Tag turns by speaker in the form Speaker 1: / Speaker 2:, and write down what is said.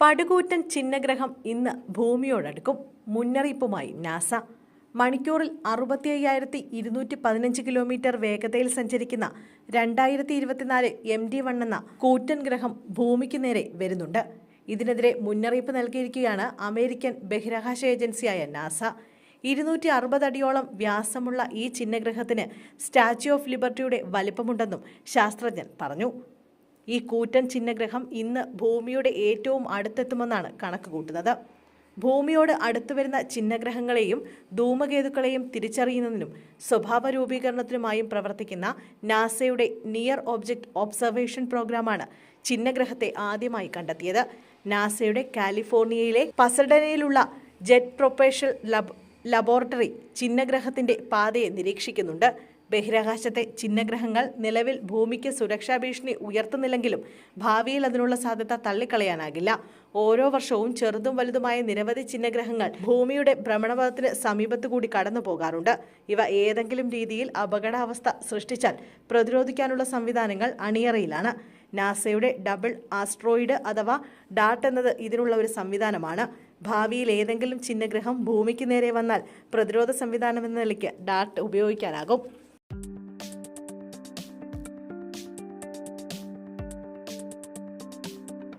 Speaker 1: പടുകൂറ്റൻ ചിഹ്നഗ്രഹം ഇന്ന് ഭൂമിയോടടുക്കും. മുന്നറിയിപ്പുമായി നാസ. മണിക്കൂറിൽ അറുപത്തി അയ്യായിരത്തി ഇരുന്നൂറ്റി പതിനഞ്ച് കിലോമീറ്റർ വേഗതയിൽ സഞ്ചരിക്കുന്ന രണ്ടായിരത്തി ഇരുപത്തിനാല് എം ഡി വൺ എന്ന കൂറ്റൻ ഗ്രഹം ഭൂമിക്ക് നേരെ വരുന്നുണ്ട്. ഇതിനെതിരെ മുന്നറിയിപ്പ് നൽകിയിരിക്കുകയാണ് അമേരിക്കൻ ബഹിരാകാശ ഏജൻസിയായ നാസ. ഇരുന്നൂറ്റി അറുപത് അടിയോളം വ്യാസമുള്ള ഈ ചിഹ്നഗ്രഹത്തിന് സ്റ്റാച്യു ഓഫ് ലിബർട്ടിയുടെ വലിപ്പമുണ്ടെന്നും ശാസ്ത്രജ്ഞൻ പറഞ്ഞു. ഈ കൂറ്റൻ ചിഹ്നഗ്രഹം ഇന്ന് ഭൂമിയുടെ ഏറ്റവും അടുത്തെത്തുമെന്നാണ് കണക്ക് കൂട്ടുന്നത്. ഭൂമിയോട് അടുത്തു വരുന്ന ചിഹ്നഗ്രഹങ്ങളെയും ധൂമകേതുക്കളെയും തിരിച്ചറിയുന്നതിനും സ്വഭാവ രൂപീകരണത്തിനുമായും പ്രവർത്തിക്കുന്ന നാസയുടെ നിയർ ഒബ്ജക്റ്റ് ഒബ്സർവേഷൻ പ്രോഗ്രാമാണ് ചിഹ്നഗ്രഹത്തെ ആദ്യമായി കണ്ടെത്തിയത്. നാസയുടെ കാലിഫോർണിയയിലെ പസഡനയിലുള്ള ജെറ്റ് പ്രൊപ്പേഷൽ ലബ് ലബോറട്ടറി ചിഹ്നഗ്രഹത്തിന്റെ പാതയെ നിരീക്ഷിക്കുന്നുണ്ട്. ബഹിരാകാശത്തെ ചിഹ്നഗ്രഹങ്ങൾ നിലവിൽ ഭൂമിക്ക് സുരക്ഷാ ഭീഷണി ഉയർത്തുന്നില്ലെങ്കിലും ഭാവിയിൽ അതിനുള്ള സാധ്യത തള്ളിക്കളയാനാകില്ല. ഓരോ വർഷവും ചെറുതും വലുതുമായ നിരവധി ചിഹ്നഗ്രഹങ്ങൾ ഭൂമിയുടെ ഭ്രമണപഥത്തിന് സമീപത്തു കൂടി കടന്നു പോകാറുണ്ട്. ഇവ ഏതെങ്കിലും രീതിയിൽ അപകടാവസ്ഥ സൃഷ്ടിച്ചാൽ പ്രതിരോധിക്കാനുള്ള സംവിധാനങ്ങൾ അണിയറയിലാണ്. നാസയുടെ ഡബിൾ ആസ്ട്രോയിഡ് അഥവാ ഡാട്ട് എന്നത് ഇതിനുള്ള ഒരു സംവിധാനമാണ്. ഭാവിയിൽ ഏതെങ്കിലും ചിഹ്നഗ്രഹം ഭൂമിക്ക് നേരെ വന്നാൽ പ്രതിരോധ സംവിധാനം എന്ന നിലയ്ക്ക് ഡാട്ട് ഉപയോഗിക്കാനാകും.